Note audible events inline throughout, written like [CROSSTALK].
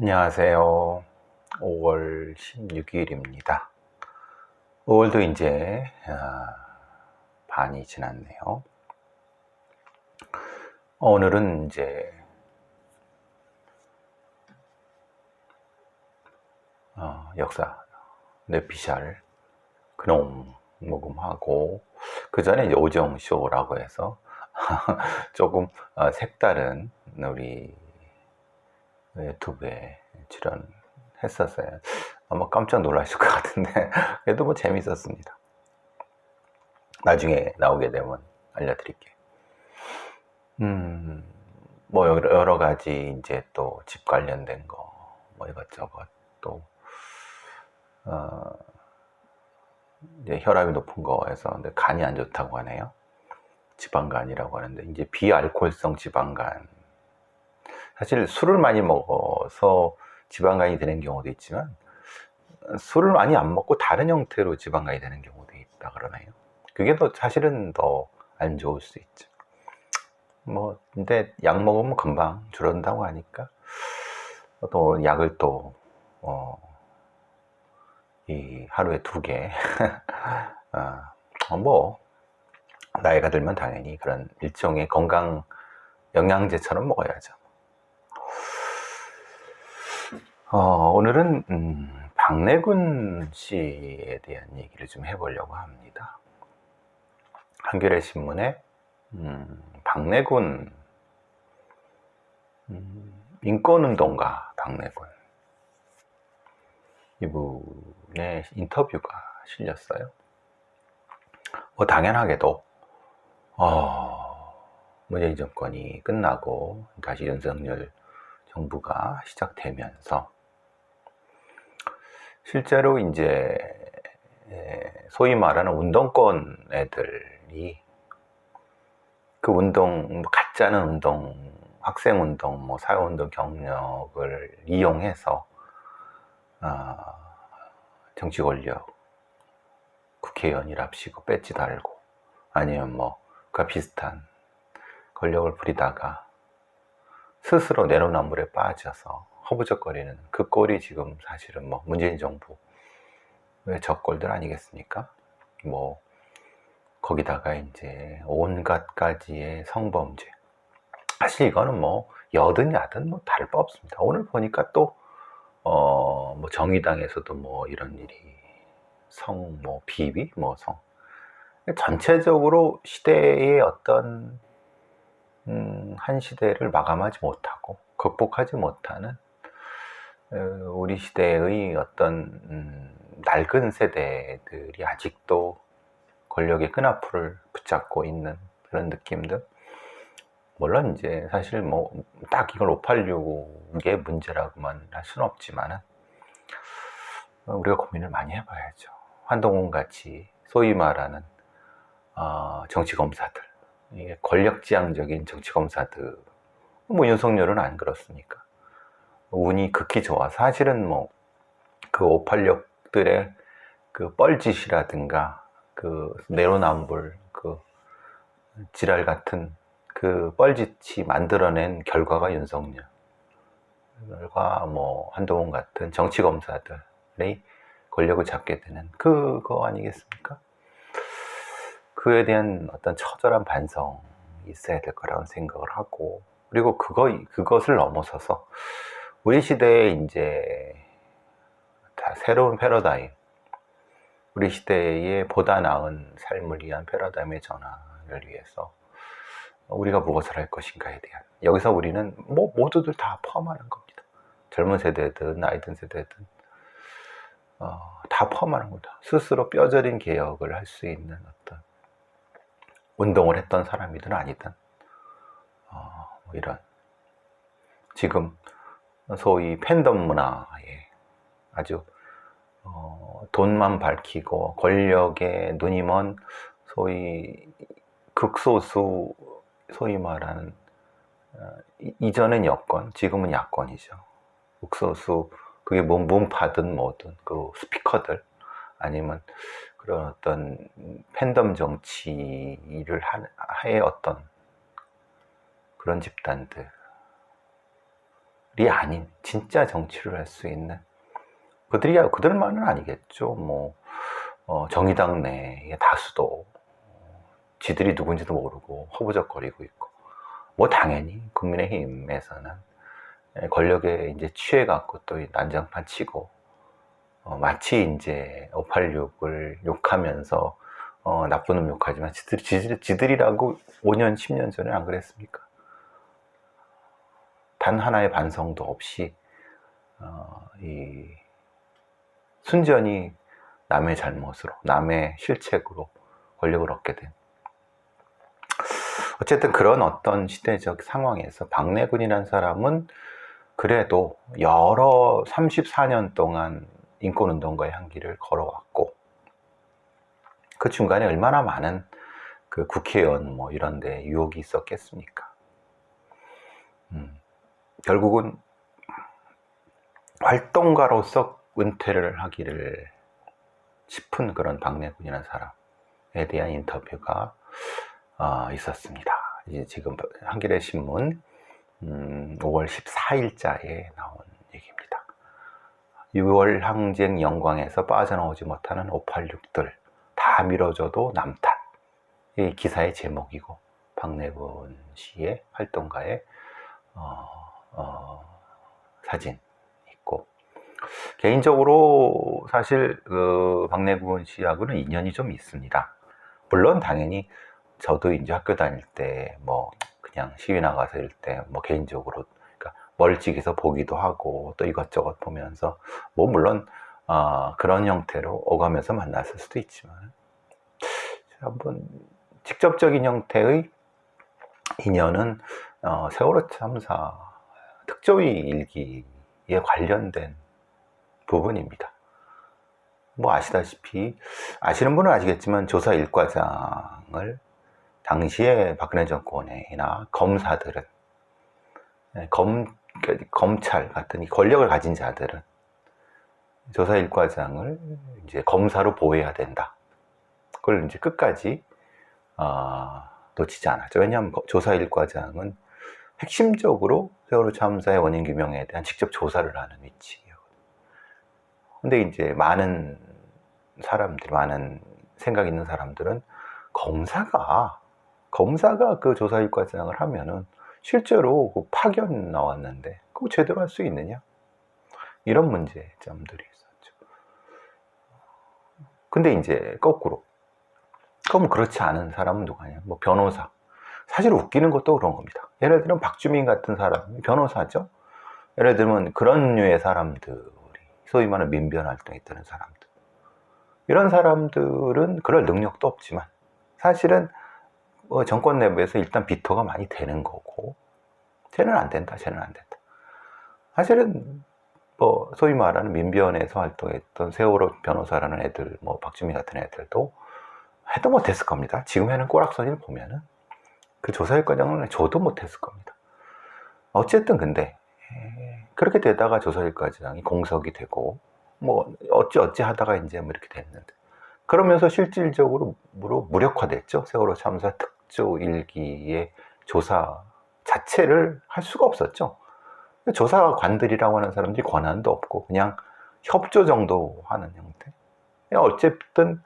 안녕하세요. 5월 16일입니다. 5월도 이제 아, 반이 지났네요. 오늘은 이제 어, 역사 뇌피셜 근홍 녹음하고 그 전에 이제 오정 쇼라고 해서 [LAUGHS] 조금 어, 색다른 우리 유튜브에 출연했었어요. 아마 깜짝 놀라실 [LAUGHS] 것 같은데 그래도 뭐 재밌었습니다. 나중에 나오게 되면 알려드릴게요. 음, 뭐 여러, 가지 이제 또 집 관련된 거 뭐 이것저것 또 어, 이제 혈압이 높은 거에서 근데 간이 안 좋다고 하네요. 지방간이라고 하는데 이제 비알코올성 지방간 사실 술을 많이 먹어서 지방간이 되는 경우도 있지만 술을 많이 안 먹고 다른 형태로 지방간이 되는 경우도 있다 그러네요. 그게 더 사실은 더 안 좋을 수 있죠. 뭐 근데 약 먹으면 금방 줄어든다고 하니까 또 약을 또 어, 이 하루에 두 개. [LAUGHS] 어, 뭐 나이가 들면 당연히 그런 일종의 건강 영양제처럼 먹어야죠. 어, 오늘은 음, 박래군 씨에 대한 얘기를 좀 해보려고 합니다. 한겨레 신문에 음, 박래군 음, 인권운동가 박래군 이분의 인터뷰가 실렸어요. 뭐 당연하게도 어, 문재인 정권이 끝나고 다시 윤석열 정부가 시작되면서 실제로 이제 소위 말하는 운동권 애들이 그 운동 뭐 가짜는 운동 학생 운동 뭐 사회 운동 경력을 이용해서 어, 정치 권력 국회의원이랍시고 배지 달고 아니면 뭐 그와 비슷한 권력을 부리다가 스스로 내로남불에 빠져서 허부적거리는 그 꼴이 지금 사실은 뭐 문재인 정부의 적골들 아니겠습니까? 뭐 거기다가 이제 온갖 가지의 성범죄 사실 이거는 뭐 여든 야든 뭐 다를 바 없습니다. 오늘 보니까 또 어, 뭐 정의당에서도 뭐 이런 일이 성, 뭐 비비, 뭐 성. 전체적으로 시대의 어떤 음, 한 시대를 마감하지 못하고 극복하지 못하는 어, 우리 시대의 어떤 음, 낡은 세대들이 아직도 권력의 끈앞을 붙잡고 있는 그런 느낌들. 물론 이제 사실 뭐 딱 이걸 586의 문제라고만 할 수는 없지만은 우리가 고민을 많이 해봐야죠. 한동훈 같이 소위 말하는 어, 정치 검사들, 이게 권력지향적인 정치 검사들, 뭐 윤석열은 안 그렇습니까? 운이 극히 좋아. 사실은 뭐그 586들의 그 뻘짓이라든가 그 내로남불 그 지랄 같은 그 뻘짓이 만들어낸 결과가 윤석열과 뭐 한동훈 같은 정치 검사들의 권력을 잡게 되는 그거 아니겠습니까? 그에 대한 어떤 처절한 반성이 있어야 될 거라고 생각을 하고 그리고 그거 그것을 넘어서서 우리 시대에 이제 다 새로운 패러다임 우리 시대에 보다 나은 삶을 위한 패러다임의 전환을 위해서 우리가 무엇을 할 것인가에 대한 여기서 우리는 뭐 모두들 다 포함하는 겁니다. 젊은 세대든 나이든 세대든 어, 다 포함하는 거다. 스스로 뼈저린 개혁을 할 수 있는 어떤 운동을 했던 사람이든 아니든 어, 뭐 이런 지금 소위 팬덤 문화에 아주 어, 돈만 밝히고 권력에 눈이 먼 소위 극소수 소위 말하는 어, 이전엔 여권, 지금은 야권이죠. 극소수 그게 뭐 문파든 뭐든 그 스피커들 아니면 그런 어떤 팬덤 정치를 해 어떤 그런 집단들이 아닌 진짜 정치를 할 수 있는 그들이 그들만은 아니겠죠. 뭐 어, 정의당 내의 다수도 지들이 누군지도 모르고 허부적거리고 있고 뭐 당연히 국민의힘에서는 권력에 이제 취해갖고 또 난장판 치고 어, 마치 이제 586을 욕하면서 어, 나쁜 놈 욕하지만 지들, 지들, 지들이라고 5년, 10년 전에 안 그랬습니까? 단 하나의 반성도 없이 어, 이 순전히 남의 잘못으로, 남의 실책으로 권력을 얻게 된. 어쨌든 그런 어떤 시대적 상황에서 박래군이라는 사람은 그래도 여러 34년 동안 인권운동가의 향기를 걸어왔고, 그 중간에 얼마나 많은 그 국회의원 뭐 이런 데 유혹이 있었겠습니까? 음, 결국은 활동가로서 은퇴를 하기를 싶은 그런 박래군이라는 사람에 대한 인터뷰가 어, 있었습니다. 이제 지금 한겨레 신문 음, 5월 14일자에 나온 얘기입니다. 6월 항쟁 영광에서 빠져나오지 못하는 586들 다 밀어줘도 남탓. 이 기사의 제목이고 박래군 씨의 활동가의 어, 어, 사진 있고 개인적으로 사실 그 박래군 씨하고는 인연이 좀 있습니다. 물론 당연히 저도 이제 학교 다닐 때 뭐 그냥 시위 나가서 일 때 뭐 개인적으로 그러니까 멀찍이서 보기도 하고 또 이것저것 보면서 뭐 물론 어, 그런 형태로 오가면서 만났을 수도 있지만 한번 직접적인 형태의 인연은 어, 세월호 참사 특조위 일기에 관련된 부분입니다. 뭐 아시다시피 아시는 분은 아시겠지만 조사 일과장을 당시에 박근혜 정권이나 검사들은 네, 검 검찰 같은 이 권력을 가진 자들은 조사 일과장을 이제 검사로 보호해야 된다. 그걸 이제 끝까지 어, 놓치지 않았죠. 왜냐하면 조사 일과장은 핵심적으로 세월호 참사의 원인 규명에 대한 직접 조사를 하는 위치예요. 근데 이제 많은 사람들, 많은 생각 있는 사람들은 검사가 검사가 그 조사 일과장을 하면은 실제로 그 파견 나왔는데 그거 제대로 할 수 있느냐? 이런 문제점들이 있었죠. 근데 이제 거꾸로 그럼 그렇지 않은 사람은 누가냐? 뭐 변호사. 사실 웃기는 것도 그런 겁니다. 예를 들면 박주민 같은 사람, 변호사죠. 예를 들면 그런 류의 사람들이 소위 말하는 민변 활동에 뜨는 사람들. 이런 사람들은 그럴 능력도 없지만 사실은 뭐 정권 내부에서 일단 비토가 많이 되는 거고 쟤는 안 된다, 쟤는 안 된다. 사실은 뭐 소위 말하는 민변에서 활동했던 세월호 변호사라는 애들, 뭐 박주민 같은 애들도 해도 못했을 겁니다. 지금 해는 꼬락서니를 보면은 그 조사일 과정은 저도 못했을 겁니다. 어쨌든 근데 그렇게 되다가 조사일 과장이 공석이 되고 뭐 어찌 어찌 하다가 이제 뭐 이렇게 됐는데 그러면서 실질적으로 무력화됐죠. 세월호 참사 특조 일기의 조사 자체를 할 수가 없었죠. 조사관들이라고 하는 사람들이 권한도 없고 그냥 협조 정도 하는 형태. 어쨌든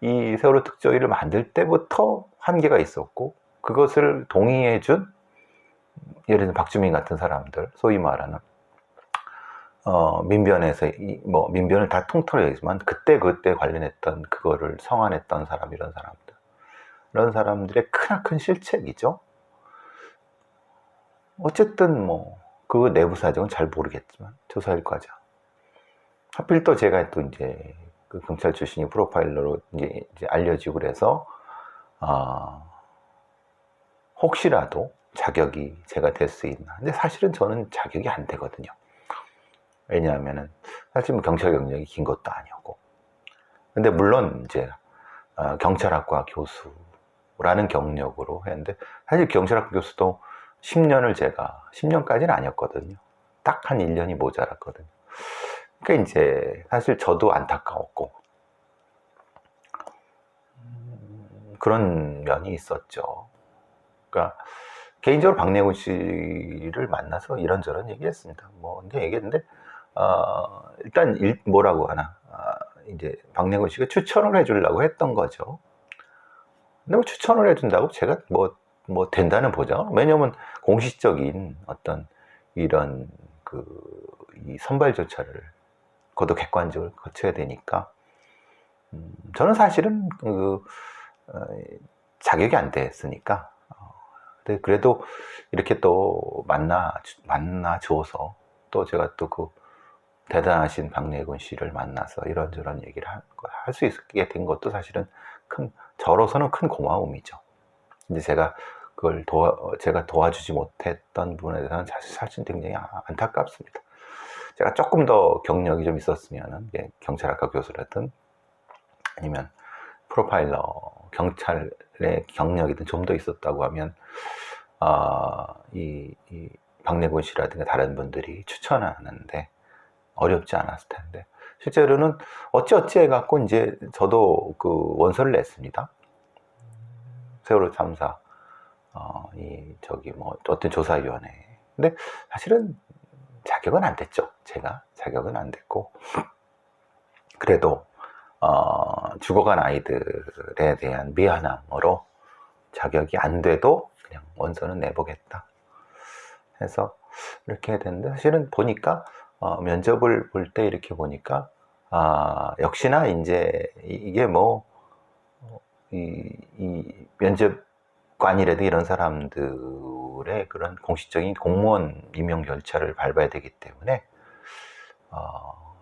이 세월호 특조위를 만들 때부터 한계가 있었고 그것을 동의해 준 예를 들어 박주민 같은 사람들 소위 말하는 어, 민변에서 이, 뭐 민변을 다 통틀어야지만 그때 그때 관련했던 그거를 성안했던 사람 이런 사람들 이런 사람들의 크나큰 실책이죠. 어쨌든 뭐 그 내부 사정은 잘 모르겠지만 조사일 과정. 하필 또 제가 또 이제 그 경찰 출신이 프로파일러로 이제, 이제 알려지고 그래서 어, 혹시라도 자격이 제가 될 수 있나. 근데 사실은 저는 자격이 안 되거든요. 왜냐하면은 사실 뭐 경찰 경력이 긴 것도 아니었고. 근데 물론 이제 어, 경찰학과 교수라는 경력으로 했는데 사실 경찰학과 교수도 10년을 제가 10년까지는 아니었거든요. 딱 한 1년이 모자랐거든요. 그러니까 이제 사실 저도 안타까웠고 음, 그런 면이 있었죠. 그러니까 개인적으로 박내곤 씨를 만나서 이런저런 얘기했습니다. 뭐 근데 얘기했는데 어, 일단 일, 뭐라고 하나 아, 이제 박내곤 씨가 추천을 해주려고 했던 거죠. 근데 뭐 추천을 해준다고 제가 뭐, 뭐 된다는 보장? 왜냐면 공식적인 어떤 이런 그, 이 선발 절차를 그것도 객관적으로 거쳐야 되니까, 음, 저는 사실은 그, 어, 자격이 안 됐으니까, 어, 근데 그래도 이렇게 또 만나, 만나 줘서 또 제가 또 그 대단하신 박래곤 씨를 만나서 이런저런 얘기를 할 수 있게 된 것도 사실은 큰, 저로서는 큰 고마움이죠. 근데 제가 그걸 도와, 제가 도와주지 못했던 부분에 대해서는 사실, 사실 굉장히 아- 안타깝습니다. 제가 조금 더 경력이 좀 있었으면은, 예, 경찰학과 교수라든 아니면 프로파일러, 경찰의 경력이든 좀 더 있었다고 하면, 아, 이, 이 박래곤 씨라든가 다른 분들이 추천하는데 어렵지 않았을 텐데, 실제로는 어찌어찌 해갖고 이제 저도 그 원서를 냈습니다. 세월호 참사, 어, 이, 저기 뭐, 어떤 조사위원회. 근데 사실은 자격은 안 됐죠. 제가. 자격은 안 됐고. 그래도, 어, 죽어간 아이들에 대한 미안함으로 자격이 안 돼도 그냥 원서는 내보겠다. 해서 이렇게 해야 되는데, 사실은 보니까, 어, 면접을 볼 때 이렇게 보니까, 아, 역시나 이제 이- 이게 뭐, 어, 이, 이 면접관이라든 이런 사람들의 그런 공식적인 공무원 임용 절차를 밟아야 되기 때문에, 어,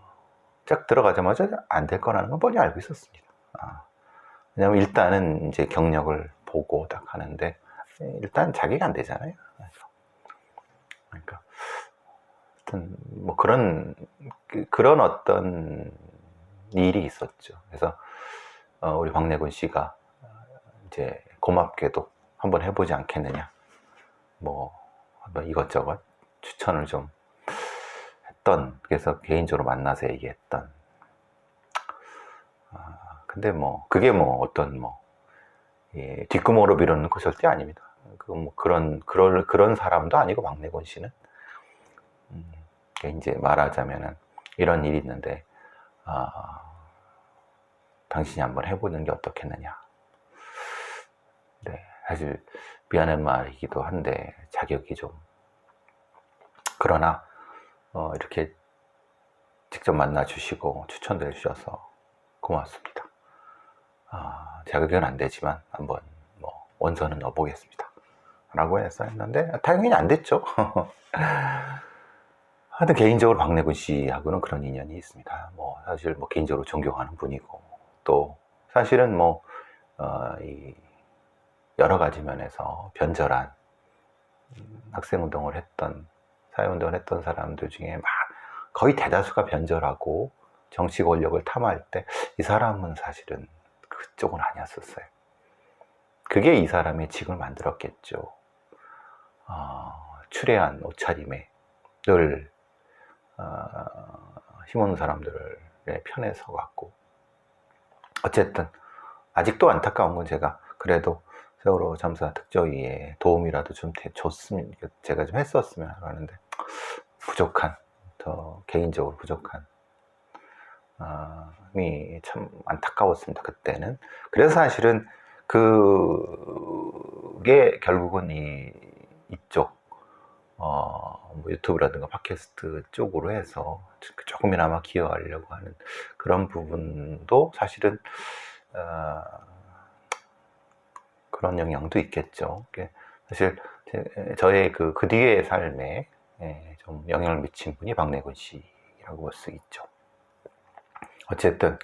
쫙 들어가자마자 안 될 거라는 건 뻔히 알고 있었습니다. 아, 왜냐면 일단은 이제 경력을 보고 딱 하는데, 일단 자기가 안 되잖아요. 그러니까, 하여튼 뭐 그런 그, 런 어떤 일이 있었죠. 그래서 어, 우리 박래곤 씨가 이제 고맙게도 한번 해보지 않겠느냐. 뭐 한번 이것저것 추천을 좀 했던 그래서 개인적으로 만나서 얘기했던. 아, 근데 뭐 그게 뭐 어떤 뭐 예, 뒷구멍으로 밀어넣는 거 절대 아닙니다. 그뭐 그런 그럴 그런 사람도 아니고 박래곤 씨는. 음, 이제 말하자면은 이런 일이 있는데 아, 당신이 한번 해보는 게 어떻겠느냐. 네, 사실 미안한 말이기도 한데 자격이 좀 그러나 어, 이렇게 직접 만나 주시고 추천도 해주셔서 고맙습니다. 아, 자격은 안 되지만 한번 뭐 원서는 넣어보겠습니다. 라고 해서 했는데 당연히 안 됐죠. [LAUGHS] 하여튼 개인적으로 박래군 씨하고는 그런 인연이 있습니다. 뭐 사실 뭐 개인적으로 존경하는 분이고 또 사실은 뭐 어, 이 여러 가지 면에서 변절한 음, 학생 운동을 했던 사회 운동을 했던 사람들 중에 막 거의 대다수가 변절하고 정치 권력을 탐할 때 이 사람은 사실은 그쪽은 아니었었어요. 그게 이 사람의 직을 만들었겠죠. 어, 추레한 옷차림에 늘 어, 힘없는 사람들의 편에 서갖고. 어쨌든 아직도 안타까운 건 제가 그래도 세월호 참사 특조위에 도움이라도 좀 돼- 줬으면 제가 좀 했었으면 하는데 부족한 더 개인적으로 부족한 아, 이참 안타까웠습니다 그때는. 그래서 사실은 그게 결국은 이 이쪽 어, 뭐 유튜브라든가 팟캐스트 쪽으로 해서 조금이나마 기여하려고 하는 그런 부분도 사실은 어, 그런 영향도 있겠죠. 사실 제- 저의 그, 그 뒤의 삶에 예, 좀 영향을 미친 분이 박래군 씨라고 볼 수 있죠. 어쨌든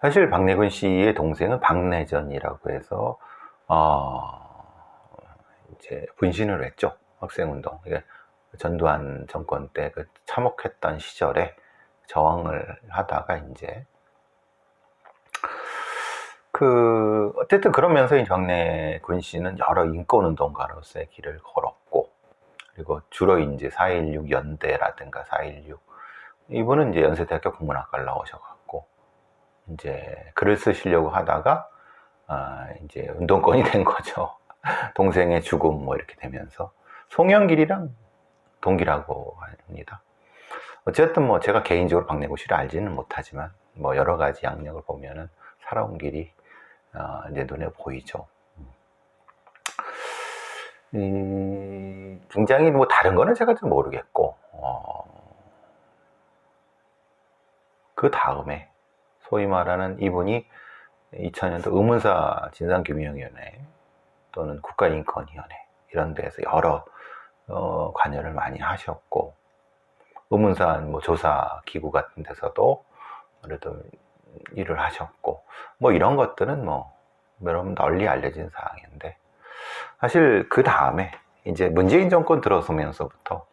사실 박래군 씨의 동생은 박래전이라고 해서 어, 이제 분신을 했죠. 학생운동. 이게 전두환 정권 때 그 참혹했던 시절에 저항을 하다가 이제 그 어쨌든 그러면서 이 박래군 씨는 여러 인권 운동가로서의 길을 걸었고 그리고 주로 이제 4.16 연대라든가 4.16 이분은 이제 연세대학교 국문학과를 나오셔갖고 이제 글을 쓰시려고 하다가 아 이제 운동권이 [LAUGHS] 된 거죠. 동생의 죽음 뭐 이렇게 되면서 송영길이랑 동기라고 합니다. 어쨌든 뭐 제가 개인적으로 박내구 씨를 알지는 못하지만 뭐 여러 가지 양력을 보면은 살아온 길이 어, 내 눈에 보이죠. 음, 굉장히 뭐 다른 거는 제가 좀 모르겠고 어, 그 다음에 소위 말하는 이분이 2000년도 의문사 진상규명위원회 또는 국가인권위원회 이런 데에서 여러 어, 관여를 많이 하셨고 의문사 뭐 조사 기구 같은 데서도 그래도 일을 하셨고 뭐 이런 것들은 뭐 여러분 널리 알려진 사항인데 사실 그 다음에 이제 문재인 정권 들어서면서부터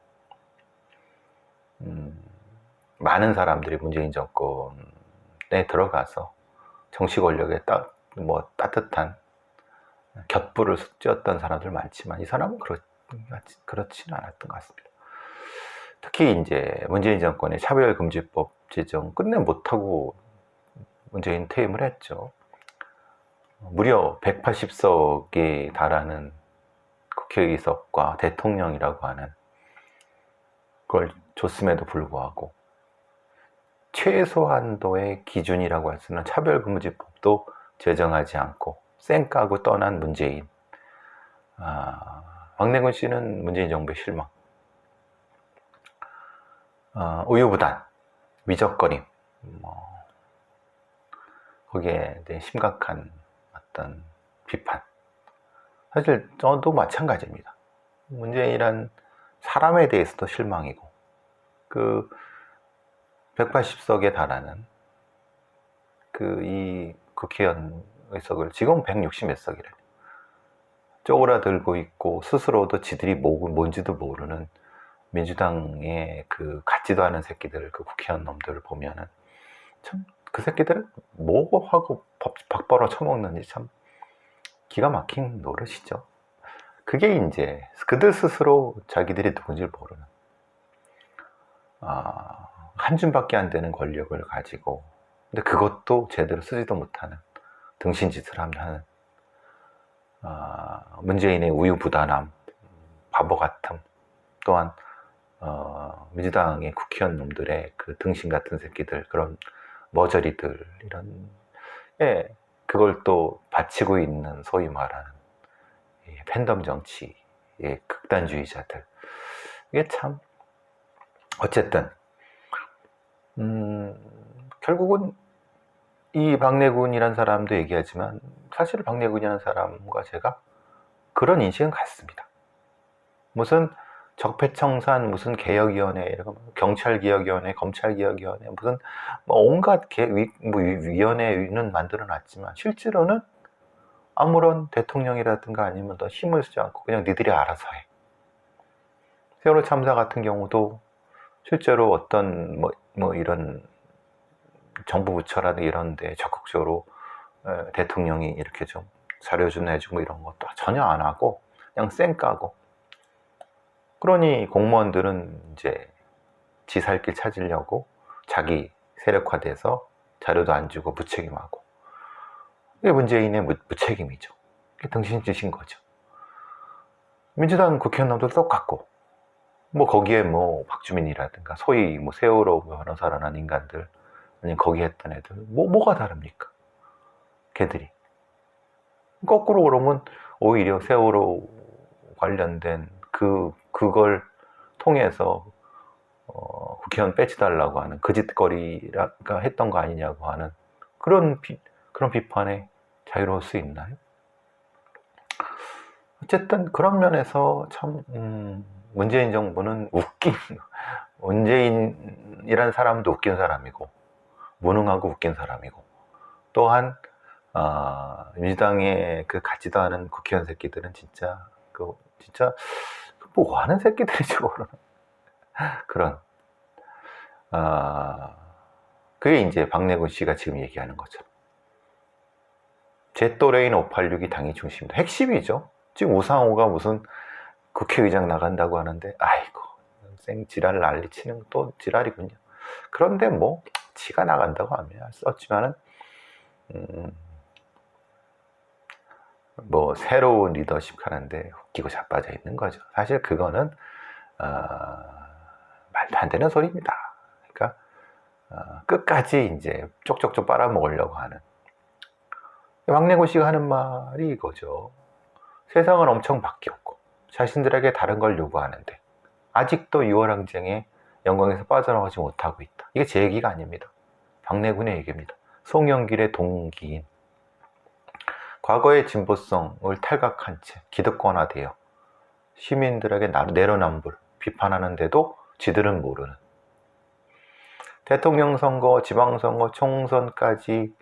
음, 많은 사람들이 문재인 정권에 들어가서 정치 권력에 따, 뭐 따뜻한 곁불을 쬐었던 사람들 많지만 이 사람은 그렇, 그렇지는 않았던 것 같습니다. 특히 이제 문재인 정권의 차별금지법 제정 끝내 못하고 문재인 퇴임을 했죠. 무려 180석에 달하는 국회의석과 대통령이라고 하는 걸 줬음에도 불구하고 최소한도의 기준이라고 할 수 있는 차별금지법도 제정하지 않고 쌩까고 떠난 문재인. 아, 박내근 씨는 문재인 정부의 실망. 어, 우유부단, 위적거림, 뭐, 거기에 심각한 어떤 비판. 사실 저도 마찬가지입니다. 문재인이란 사람에 대해서도 실망이고, 그 180석에 달하는 그 이 국회의원 의 석을 지금 160 몇 석이래. 쪼그라들고 있고 스스로도 지들이 뭐, 뭔지도 모르는 민주당의 그 같지도 않은 새끼들, 그 국회의원 놈들을 보면은 참 그 새끼들은 뭐 하고 밥, 밥 벌어 처먹는지 참 기가 막힌 노릇이죠. 그게 이제 그들 스스로 자기들이 누군지를 모르는 아, 한 줌밖에 안 되는 권력을 가지고 근데 그것도 제대로 쓰지도 못하는 등신짓을 하는 아, 문재인의 우유부단함, 바보 같음 또한 어, 민주당의 국회의원 놈들의 그 등신 같은 새끼들 그런 머저리들 이런 예, 그걸 또 바치고 있는 소위 말하는 이 팬덤 정치 의 극단주의자들. 이게 참 어쨌든 음, 결국은 이 박내군이란 사람도 얘기하지만 사실 박내군이라는 사람과 제가 그런 인식은 같습니다. 무슨 적폐청산, 무슨 개혁위원회, 경찰개혁위원회, 검찰개혁위원회, 무슨 뭐 온갖 개, 위, 뭐 위원회는 만들어놨지만 실제로는 아무런 대통령이라든가 아니면 더 힘을 쓰지 않고 그냥 니들이 알아서 해. 세월호 참사 같은 경우도 실제로 어떤 뭐, 뭐 이런 정부 부처라든 이런 데 적극적으로 대통령이 이렇게 좀 자료 좀 내주고 이런 것도 전혀 안 하고 그냥 쌩 까고 그러니 공무원들은 이제 지살길 찾으려고 자기 세력화돼서 자료도 안 주고 무책임하고 이게 문재인의 무, 무책임이죠. 이게 등신 짓인 거죠. 민주당 국회의원들도 똑같고 뭐 거기에 뭐 박주민이라든가 소위 뭐 세월호 변호사라는 인간들 아니면 거기 했던 애들 뭐 뭐가 다릅니까? 걔들이 거꾸로 그러면 오히려 세월호 관련된 그 그걸 통해서 어, 국회의원 빼치달라고 하는 그 짓거리가 했던 거 아니냐고 하는 그런 비, 그런 비판에 자유로울 수 있나요? 어쨌든 그런 면에서 참 음, 문재인 정부는 웃긴 [LAUGHS] 문재인이란 사람도 웃긴 사람이고 무능하고 웃긴 사람이고 또한 어, 민주당의 그 같지도 않은 국회의원 새끼들은 진짜 그 진짜 뭐 하는 새끼들이지 [LAUGHS] 모르는 그런 아 그게 이제 박내군 씨가 지금 얘기하는 거죠. 제 또래인 586이 당이 중심이다. 핵심이죠. 지금 우상호가 무슨 국회의장 나간다고 하는데 아이고 생 지랄 난리치는 또 지랄이군요. 그런데 뭐 지가 나간다고 하면 썼지만은 음, 뭐 새로운 리더십 하는데 웃기고 자빠져 있는 거죠. 사실 그거는 어, 말도 안 되는 소리입니다. 그러니까 어, 끝까지 이제 쪽쪽쪽 빨아먹으려고 하는 왕래고 씨가 하는 말이 이거죠. 세상은 엄청 바뀌었고 자신들에게 다른 걸 요구하는데 아직도 유월항쟁의 영광에서 빠져나가지 못하고 있다. 이게 제 얘기가 아닙니다. 박내군의 얘기입니다. 송영길의 동기인 과거의 진보성을 탈각한 채 기득권화되어 시민들에게 나- 내로남불 비판하는데도 지들은 모르는 대통령 선거, 지방선거, 총선까지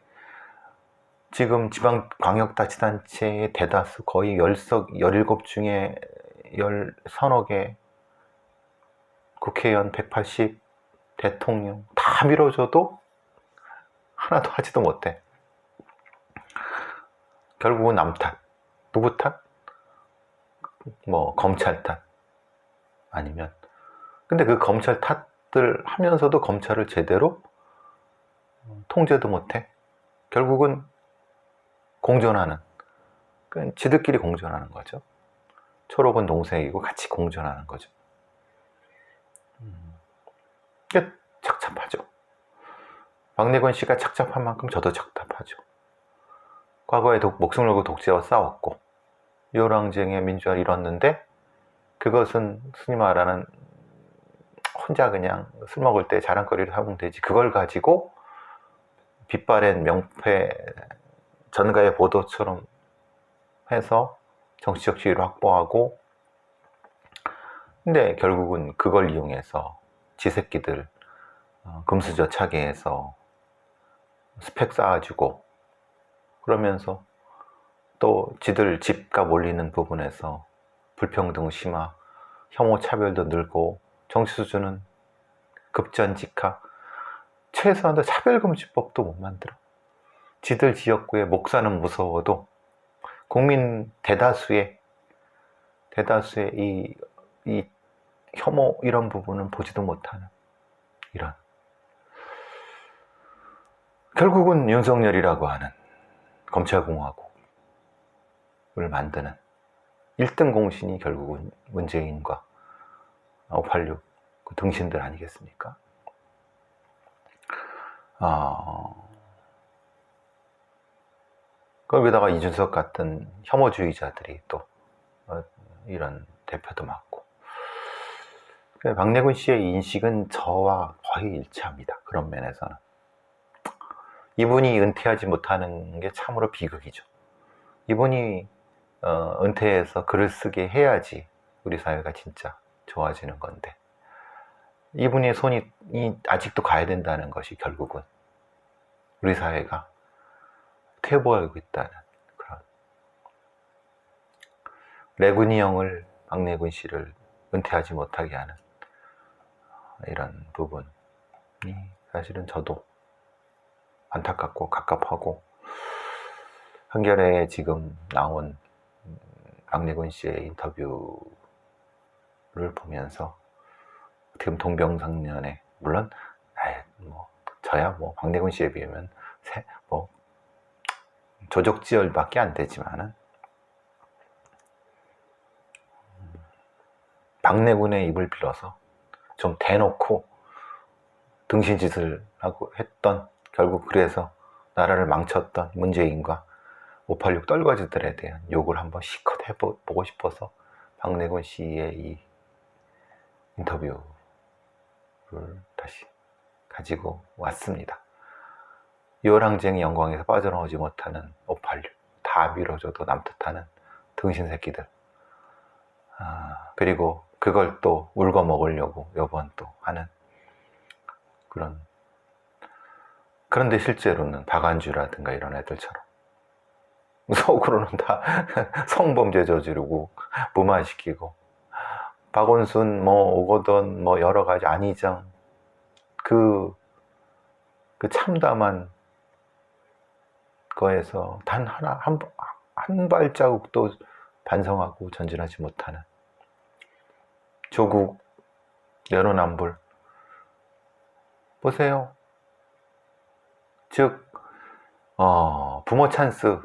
지금 지방 광역자치단체의 대다수 거의 열석 17 중에 열 서너 개 국회의원 180 대통령 다 밀어줘도 하나도 하지도 못해. 결국은 남 탓. 누구 탓? 뭐 검찰 탓. 아니면 근데 그 검찰 탓들 하면서도 검찰을 제대로 통제도 못해. 결국은 공존하는. 그 지들끼리 공존하는 거죠. 초록은 동생이고 같이 공존하는 거죠. 음. 착잡하죠. 박내건 씨가 착잡한 만큼 저도 착잡하죠. 과거에 독- 목숨을 걸고 독재와 싸웠고 요랑쟁의 민주화를 이뤘는데 그것은 스님 말하는 혼자 그냥 술 먹을 때 자랑거리를 하면 되지 그걸 가지고 빛바랜 명패 전가의 보도처럼 해서 정치적 지위를 확보하고 근데 결국은 그걸 이용해서 지새끼들 어, 금수저 차게 해서 스펙 쌓아주고 그러면서 또 지들 집값 올리는 부분에서 불평등 심화, 혐오 차별도 늘고 정치 수준은 급전직하. 최소한도 차별금지법도 못 만들어. 지들 지역구의 목사는 무서워도 국민 대다수의 대다수의 이, 이 혐오 이런 부분은 보지도 못하는 이런 결국은 윤석열이라고 하는 검찰공화국을 만드는 1등 공신이 결국은 문재인과 586 그 등신들 아니겠습니까? 어, 거기다가 이준석 같은 혐오주의자들이 또 어, 이런 대표도 맡고 그 박내군 씨의 인식은 저와 거의 일치합니다. 그런 면에서는 이분이 은퇴하지 못하는 게 참으로 비극이죠. 이분이 어, 은퇴해서 글을 쓰게 해야지 우리 사회가 진짜 좋아지는 건데 이분의 손이 이- 아직도 가야 된다는 것이 결국은 우리 사회가 퇴보하고 있다는 그런 레군이 형을 박내군 씨를 은퇴하지 못하게 하는 이런 부분이 사실은 저도 안타깝고 갑갑하고 한겨레에 지금 나온 음, 박내군 씨의 인터뷰를 보면서 보면 동병상련에 물론 아이, 뭐 저야 뭐 박내군 씨에 비하면 새, 뭐 조족지혈밖에 안 되지만은 음, 박내군의 입을 빌어서 좀 대놓고 등신짓을 하고 했던 결국 그래서 나라를 망쳤던 문재인과 586 떨거지들에 대한 욕을 한번 시컷 해보고 싶어서 박내곤 씨의 이 인터뷰를 다시 가지고 왔습니다. 요랑쟁이 영광에서 빠져나오지 못하는 586, 다 밀어줘도 남탓하는 등신 새끼들. 아, 그리고 그걸 또 울거 먹으려고 요번 또 하는 그런 그런데 실제로는 박안주라든가 이런 애들처럼 [LAUGHS] 속으로는 다 [LAUGHS] 성범죄 저지르고 무마시키고 박원순 뭐 오거돈 뭐 여러 가지 안희정 그, 그 참담한 거에서 단 하나 한, 한 발자국도 반성하고 전진하지 못하는 조국 내로남불 보세요. 즉 어, 부모 찬스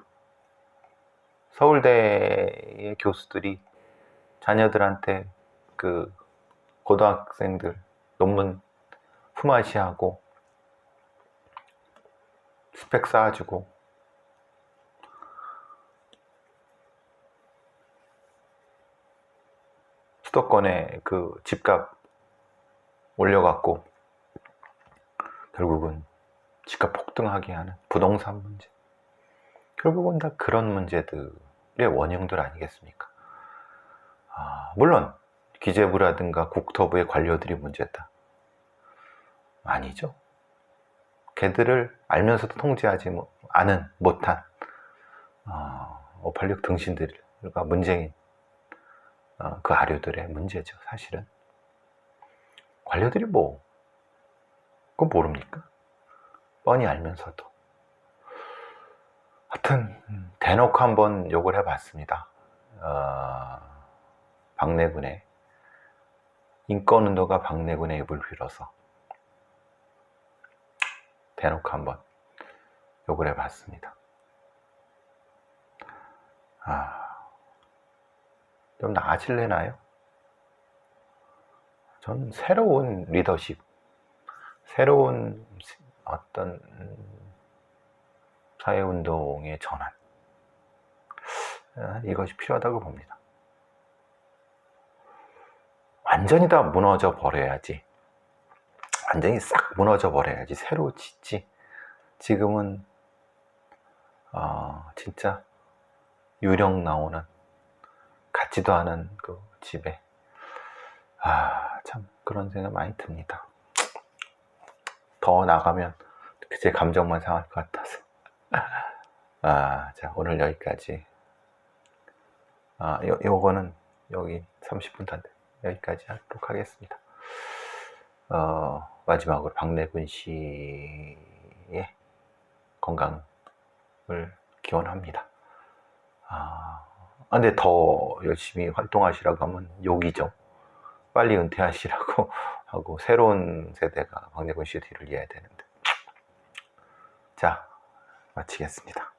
서울대의 교수들이 자녀들한테 그 고등학생들 논문 품앗이하고 스펙 쌓아주고 수도권에 그 집값 올려갖고 결국은 집값 폭등하게 하는 부동산 문제 결국은 다 그런 문제들의 원흉들 아니겠습니까? 아, 물론 기재부라든가 국토부의 관료들이 문제다. 아니죠. 걔들을 알면서도 통제하지 뭐- 않은 못한 어, 586 등신들과 문재인 어, 그 아류들의 문제죠. 사실은 관료들이 뭐 그거 모릅니까? 뻔히 알면서도 하여튼 음, 대놓고 한번 욕을 해봤습니다. 어, 박내군의 인권운동가 박내군의 입을 빌어서 대놓고 한번 욕을 해봤습니다. 아, 좀 나아질래나요? 전 새로운 리더십, 새로운 어떤 음, 사회운동의 전환, 아, 이것이 필요하다고 봅니다. 완전히 다 무너져 버려야지. 완전히 싹 무너져 버려야지. 새로 짓지. 지금은, 어, 진짜 유령 나오는, 같지도 않은 그 집에, 아, 참, 그런 생각 많이 듭니다. 더 나가면 제 감정만 상할 것 같아서. 아, 자, 오늘 여기까지. 아, 요, 요거는 여기 30분 다 돼. 여기까지 하도록 하겠습니다. 어, 마지막으로 박내근 씨의 건강을 기원합니다. 아, 근데 더 열심히 활동하시라고 하면 욕이죠. 빨리 은퇴하시라고 [LAUGHS] 하고 새로운 세대가 박내근 씨 뒤를 이어야 되는데. 자, 마치겠습니다.